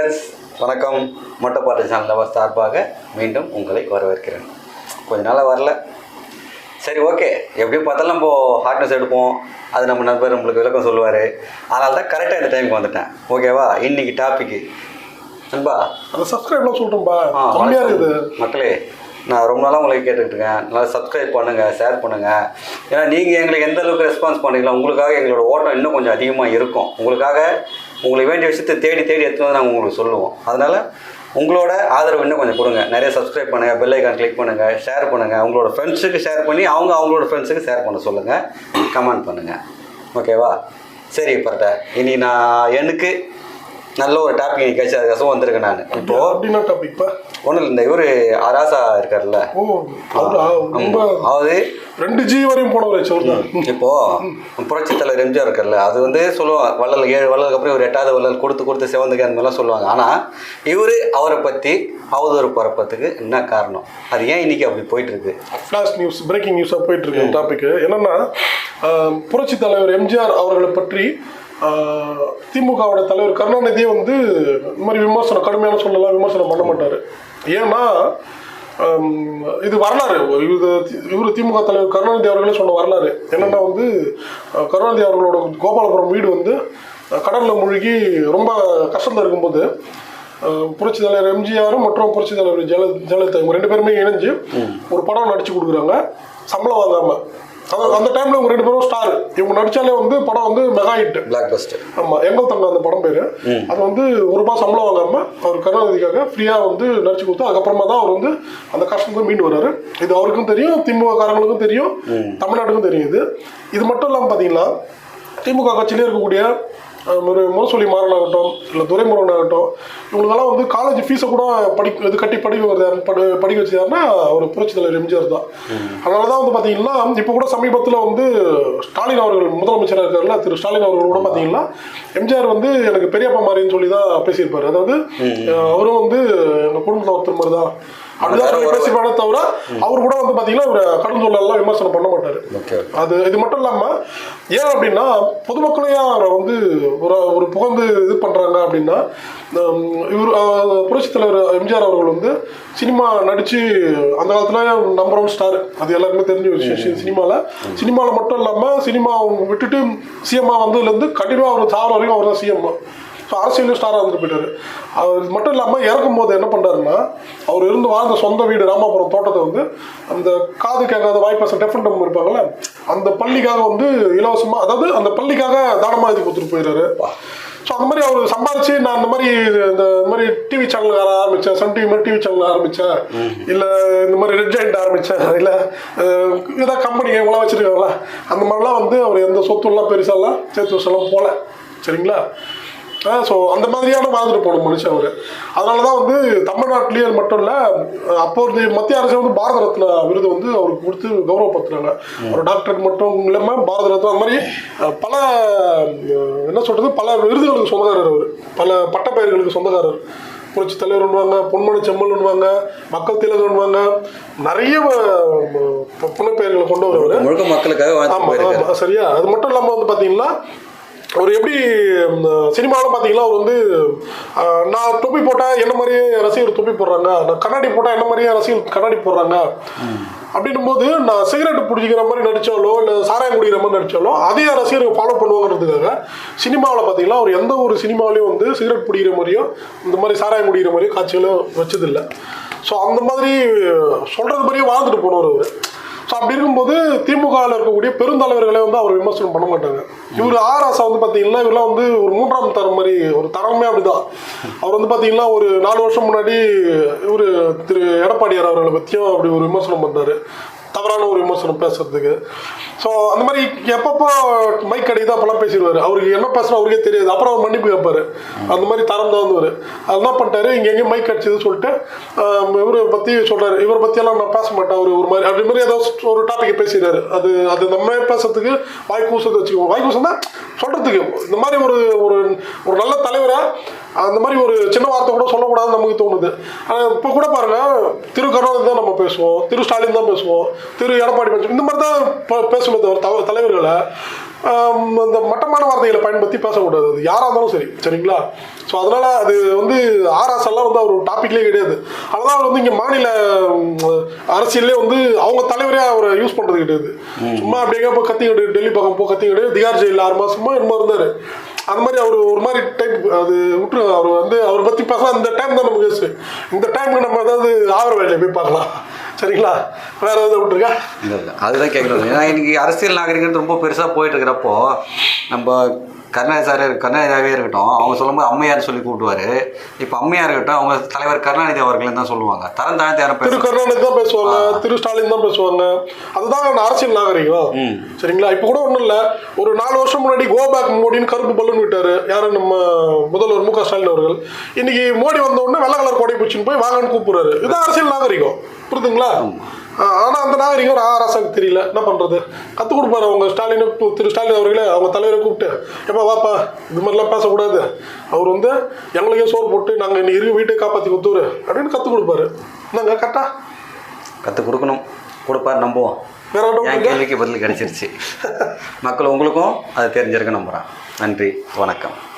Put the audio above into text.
Friends வணக்கம். மொட்டைப்பாட்டு channel சார்பாக மீண்டும் உங்களை வரவேற்கிறேன். கொஞ்ச நாளாக வரல. சரி ஓகே எப்படியும் பார்த்தாலும் நம்ம ஹார்ட்னஸ் எடுப்போம். அது நம்ம நண்பர் நம்மளுக்கு விளக்கம் சொல்லுவார். அதனால தான் கரெக்டாக இந்த டைமுக்கு வந்துட்டேன். ஓகேவா இன்னைக்கு டாப்பிக்கு நண்பா? அந்த சப்ஸ்கிரைப்லாம் சொல்லிட்டோம்பா கம்மியாக. இருக்குது. மக்களே நான் ரொம்ப நாளாக உங்களுக்கு கேட்டுட்டு இருக்கேன். நல்லா சப்ஸ்கிரைப் பண்ணுங்கள் ஷேர் பண்ணுங்கள் ஏன்னா நீங்கள் எங்களுக்கு எந்த அளவுக்கு ரெஸ்பான்ஸ் பண்ணுறீங்களோ உங்களுக்காக எங்களோட ஓட்டம் இன்னும் கொஞ்சம் அதிகமாக இருக்கும். உங்களுக்காக உங்களுக்கு வேண்டிய விஷயத்தை தேடி தேடி எடுத்து வந்து நாங்கள் உங்களுக்கு சொல்லுவோம். அதனால் உங்களோட ஆதரவு இன்னும் கொஞ்சம் கொடுங்க. நிறைய சப்ஸ்கிரைப் பண்ணுங்கள் பெல் ஐக்கான் கிளிக் பண்ணுங்கள் ஷேர் பண்ணுங்கள் உங்களோட ஃப்ரெண்ட்ஸுக்கு ஷேர் பண்ணி அவங்க அவங்களோட ஃப்ரெண்ட்ஸுக்கு ஷேர் பண்ண சொல்லுங்கள் கமெண்ட் பண்ணுங்கள் ஓகேவா சரி பரட்ட. இனி நான் எனக்கு நல்ல ஒரு டாபிக் இன்னைக்கு கழிச்சு அதுக்கோசம் வந்திருக்கேன் நான். இப்போது அப்படின்னா டாபிக்ப்பா ஒன்றும் இல்லை இந்த இவர் ராசா இருக்கார்ல அதாவது ரெண்டு ஜி வரையும் போனவர் இப்போ புரட்சி தலைவர் எம்ஜிஆர் இருக்கார்ல அது வந்து சொல்லுவாங்க வள்ளல் ஏழு வள்ளலுக்கு அப்புறம் இவர் எட்டாவது வள்ளல் கொடுத்து கொடுத்து சிவந்துக்கு அந்த மாதிரிலாம் சொல்லுவாங்க. ஆனால் இவர் அவரை பற்றி அவதூறு பரப்பத்துக்கு என்ன காரணம்? அது ஏன் இன்னைக்கு அப்படி போயிட்டு இருக்கு ஃப்ளாஷ் நியூஸ் பிரேக்கிங் நியூஸாக போயிட்டு இருக்கு டாபிக் என்னன்னா புரட்சி தலைவர் எம்ஜிஆர் அவர்களை பற்றி திமுகவோட தலைவர் கருணாநிதியே வந்து இந்த மாதிரி விமர்சனம் கடுமையான சொல்லலாம் விமர்சனம் பண்ண மாட்டார். ஏன்னா இது வரலாறு. இது இவர் திமுக தலைவர் கருணாநிதி அவர்களே சொன்ன வரலாறு. என்னன்னா வந்து கருணாநிதி அவர்களோட கோபாலபுரம் வீடு வந்து கடல்ல மூழ்கி ரொம்ப கஷ்டத்தில் இருக்கும்போது புரட்சி தலைவர் எம்ஜிஆரும் மற்றும் புரட்சி தலைவர் ஜெயல ஜெயலலிதா இவங்க ரெண்டு பேருமே இணைஞ்சு ஒரு படம் நடிச்சு கொடுக்குறாங்க. சம்பளம் வாங்காம. அதாவது அந்த டைம்ல இவங்க ரெண்டு பேரும் ஸ்டார் இவங்க நடிச்சாலே வந்து படம் வந்து மெகா ஹிட் பிளாக் பஸ்டர் ஆமா எங்கள் தங்க அந்த படம் பேரு. அது வந்து ஒரு ரூபாய் சம்பளம் வாங்காம அவர் கருணாநிதிக்காக ஃப்ரீயா வந்து நடிச்சு கொடுத்து அதுக்கப்புறமா தான் அவர் வந்து அந்த கஷ்டத்தை மீண்டு வராரு. இது அவருக்கும் தெரியும் திமுக காரங்களுக்கும் தெரியும் தமிழ்நாட்டுக்கும் தெரியும் இது. இது மட்டும் இல்லாமல் பார்த்தீங்கன்னா திமுக கட்சியிலே இருக்கக்கூடிய ஒரு முரசொலி மாறன் ஆகட்டும் இல்லை துரைமுருகன் ஆகட்டும் இவங்களுக்கெல்லாம் வந்து காலேஜ் ஃபீஸை கூட படி இது கட்டி படிக்க வருது. படி படிக்க வச்சதாருன்னா ஒரு புரட்சி தலைவர் எம்ஜிஆர் தான். அதனால தான் வந்து பார்த்தீங்கன்னா இப்போ கூட சமீபத்தில் வந்து ஸ்டாலின் அவர்கள் முதலமைச்சராக இருக்காருல்ல திரு ஸ்டாலின் அவர்கள் கூட பார்த்தீங்கன்னா எம்ஜிஆர் வந்து எனக்கு பெரியப்பா மாதிரின்னு சொல்லி தான் பேசியிருப்பாரு. அதாவது அவரும் வந்து எங்கள் குடும்பத்தில் ஒருத்தர் மாதிரி தான் அப்படிதான் சொல்லி பேசிப்பானே தவிர அவர் கூட வந்து பார்த்தீங்கன்னா இவர் கடும் சொல்லலாம் விமர்சனம் பண்ண மாட்டார். அது இது மட்டும் இல்லாமல் ஏன் அப்படின்னா பொதுமக்களையும் அவரை வந்து ஒரு ஒரு புகழ்ந்து இது பண்ணுறாங்க அப்படின்னா இவர் அஹ், புரட்சித் தலைவர் எம்ஜிஆர் அவர்கள் வந்து சினிமா நடித்து அந்த காலத்தில் நம்பர் ஒன் ஸ்டார் அது எல்லாருக்குமே தெரிஞ்ச ஒரு விஷயம். சினிமாவில் சினிமாவில் மட்டும் இல்லாமல் சினிமா விட்டுட்டு சிஎம்மா வந்ததுலேருந்து கண்டிப்பாக அவர் சாவர வரைக்கும் அவர் தான் சிஎம் ஸோ அரசியலும் ஸ்டாராக இருந்துட்டு போயிட்டாரு. அவர் மட்டும் இல்லாமல் இறக்கும் போது என்ன பண்ணுறாருன்னா அவர் இருந்து வாழ்ந்த சொந்த வீடு ராமாபுரம் தோட்டத்தை வந்து அந்த காது கேட்காத வாய்ப்பாசம் டெஃபன் இருப்பாங்கல்ல அந்த பள்ளிக்காக வந்து இலவசமாக அதாவது அந்த பள்ளிக்காக தானமாக இது கொடுத்துட்டு போயிடுறாரு. ஸோ அந்த மாதிரி அவர் சம்பாரிச்சு நான் இந்த மாதிரி இந்த மாதிரி டிவி சேனல் ஆரம்பித்தேன் சன் டிவி மாதிரி டிவி சேனல் ஆரம்பித்தேன் இல்லை இந்த மாதிரி ரெட் ஜாயிண்ட் ஆரம்பித்தேன் இல்லை ஏதாவது கம்பெனி இவங்களாம் வச்சுருக்காங்களா அந்த மாதிரிலாம் வந்து அவர் எந்த சொத்துலாம் பெருசாலாம் சேர்த்து வச்செல்லாம் போகல சரிங்களா? ஸோ அந்த மாதிரியான வாழ்ந்துட்டு போன மனுஷன் அவர். அதனால தான் வந்து தமிழ்நாட்டிலேயே மட்டும் இல்லை அப்போ வந்து மத்திய அரசு வந்து பாரத ரத்னா விருது வந்து அவருக்கு கொடுத்து கௌரவப்படுத்துறாங்க. ஒரு டாக்டருக்கு மட்டும் இல்லாமல் பாரத ரத்னா அந்த மாதிரி பல என்ன சொல்கிறது பல விருதுகளுக்கு சொந்தக்காரர் அவர். பல பட்டப்பெயர்களுக்கு சொந்தக்காரர். புரட்சி தலைவர்னுவாங்க பொன்மணி செம்மல்னுவாங்க மக்கள் திலகன்வாங்க நிறைய அஹ், புனைப்பெயர்களை கொண்டவர் அவர். முழுக்க மக்களுக்காக வாழ்த்து ஆமா போயிருக்காரு. ஆமா சரியா? அது மட்டும் இல்லாமல் வந்து பார்த்தீங்கன்னா அவர் எப்படி சினிமாவில் பார்த்தீங்கன்னா அவர் வந்து நான் தொப்பி போட்டால் என்ன மாதிரியே ரசிகர் தொப்பி போடுறாங்க நான் கண்ணாடி போட்டால் என்ன மாதிரியே ரசிகர் கண்ணாடி போடுறாங்க அப்படின்னும் போது நான் சிகரெட் பிடிச்சிக்கிற மாதிரி நடித்தாலோ இல்லை சாராயம் குடிக்கிற மாதிரி நடித்தாலோ அதே ரசிகர்கள் ஃபாலோ பண்ணுவாங்கிறதுக்காக சினிமாவில் பார்த்தீங்கன்னா அவர் எந்த ஒரு சினிமாவிலையும் வந்து சிகரெட் பிடிக்கிற மாதிரியோ இந்த மாதிரி சாராயம் குடிக்கிற மாதிரியோ காட்சிகளும் வச்சதில்லை. ஸோ அந்த மாதிரி சொல்கிறது மாதிரியே வாழ்ந்துட்டு போனவர் அவர். ஸோ அப்படி இருக்கும்போது திமுகவில் இருக்கக்கூடிய பெருந்தலைவர்களே வந்து அவர் விமர்சனம் பண்ண மாட்டாங்க இவர் ஆர் ஆசா வந்து பார்த்தீங்கன்னா இவரெல்லாம் வந்து ஒரு மூன்றாம் தரம் மாதிரி ஒரு தரமே அப்படிதான். அவர் வந்து பார்த்தீங்கன்னா ஒரு நாலு வருஷம் முன்னாடி இவர் திரு எடப்பாடியார் அவர்களை பற்றியும் அப்படி ஒரு விமர்சனம் பண்ணார் தவறான ஒரு விமர்சனம் பேசுறதுக்கு. ஸோ அந்த மாதிரி எப்பப்போ மைக் கிடைக்குதோ அப்போல்லாம் பேசிடுவார். அவருக்கு என்ன பேசுகிறோம் அவருக்கே தெரியாது. அப்புறம் அவர் மன்னிப்பு கேட்பாரு. அந்த மாதிரி தரம் தான் வந்தவர் அது என்ன பண்ணிட்டாரு? இங்கே எங்கேயும் மைக் அடிச்சதுன்னு சொல்லிட்டு இவரை பற்றி சொல்கிறாரு இவரை பற்றியெல்லாம் நான் பேச மாட்டேன். அவர் ஒரு மாதிரி அப்படி மாதிரி ஏதாவது ஒரு டாப்பிக்கை பேசிடுறாரு. அது அது நம்ம பேசுறதுக்கு வாய் கூசத்தை வச்சுக்குவோம். வாய் கூசம் தான் சொல்கிறதுக்கு இந்த மாதிரி ஒரு ஒரு ஒரு நல்ல தலைவராக அந்த மாதிரி ஒரு சின்ன வார்த்தை கூட சொல்லக்கூடாதுன்னு நமக்கு தோணுது. ஆனால் இப்போ கூட பாருங்க திரு கருணாநிதி தான் நம்ம பேசுவோம் திரு ஸ்டாலின் தான் பேசுவோம் திரு எடப்பாடி பேசுவோம் இந்த மாதிரி தான் ப- தவிர தலைவர்களை இந்த மட்டமான வார்த்தைகளை பயன்படுத்தி பேசக்கூடாது. அது யாராக இருந்தாலும் சரி சரிங்களா? ஸோ அதனால அது வந்து ஆர்எஸ் எல்லாம் வந்து அவர் டாபிக்லேயே கிடையாது. அதனால அவர் வந்து இங்கே மாநில அரசியல்லே வந்து அவங்க தலைவரே அவரை யூஸ் பண்ணுறது கிடையாது. சும்மா அப்படியே போய் கத்திக்கிட்டு டெல்லி பக்கம் போ கத்திக்கிட்டு திகார் ஜெயிலில் ஆறு மாசமா என்னமோ இருந்தார். அந்த மாதிரி அவர் ஒரு மாதிரி டைப் அது விட்டு அவர் வந்து அவரை பற்றி பேச இந்த டைம் தான் நமக்கு இந்த டைமுக்கு நம்ம ஏதாவது ஆகிற வேலையை போய் பார்க்கலாம். சரிங்களா? வேற ஏதாவது விட்டுருக்கா இல்லை இல்லை. அதுதான் கேட்குறது ஏன்னா இன்னைக்கு அரசியல் நாகரிகம் ரொம்ப பெருசாக போயிட்டு இருக்கிறப்போ நம்ம கருணாநிதி சார் கருணாநிதியாகவே இருக்கட்டும். அவங்க சொல்லும்போது அம்மையார் சொல்லி கூப்பிடுவாரு. இப்போ அம்மையார் இருக்கட்டும் அவங்க தலைவர் கருணாநிதி அவர்கள் தான் சொல்லுவாங்க. தரம் தாழ்ந்து யாரும் திரு கருணாநிதி தான் பேசுவாங்க திரு ஸ்டாலின் தான் பேசுவாங்க. அதுதான் அரசியல் நாகரிகம். சரிங்களா? இப்போ கூட ஒன்றும் இல்லை. ஒரு நாலு வருஷம் முன்னாடி கோ பேக் மோடின்னு கருப்பு பலூன் விட்டாரு. யாரு? நம்ம முதல்வர் மு க ஸ்டாலின் அவர்கள். இன்னைக்கு மோடி வந்த உடனே வெள்ளை கலர் கொடை பிடிச்சின்னு போய் வாங்கன்னு கூப்பிடுறாரு. இதுதான் அரசியல் நாகரிகம். புரியுதுங்களா? அந்த நாகரிகம் ஒரு ஆராசாக்கு தெரியல. என்ன பண்றது? கற்றுக் கொடுப்பாரு அவங்க. ஸ்டாலின் திரு ஸ்டாலின் அவர்களே அவங்க தலைவரை கூப்பிட்டு ஏப்பா வாப்பா இது மாதிரிலாம் பேசக்கூடாது. அவர் வந்து எங்களுக்கே சோறு போட்டு நாங்கள் இன்னைக்கு இருக்க வீட்டை காப்பாற்றி கொடுத்துரு. அப்படின்னு கற்றுக் கொடுப்பாரு. நாங்கள் கரெக்டா? கற்றுக் கொடுக்கணும். கொடுப்பார் நம்புவோம். என்? கேள்விக்கு பதில் கிடைச்சிருச்சு. மக்கள் உங்களுக்கும் அது தெரிஞ்சிருக்க நம்புகிறேன் நன்றி. வணக்கம்.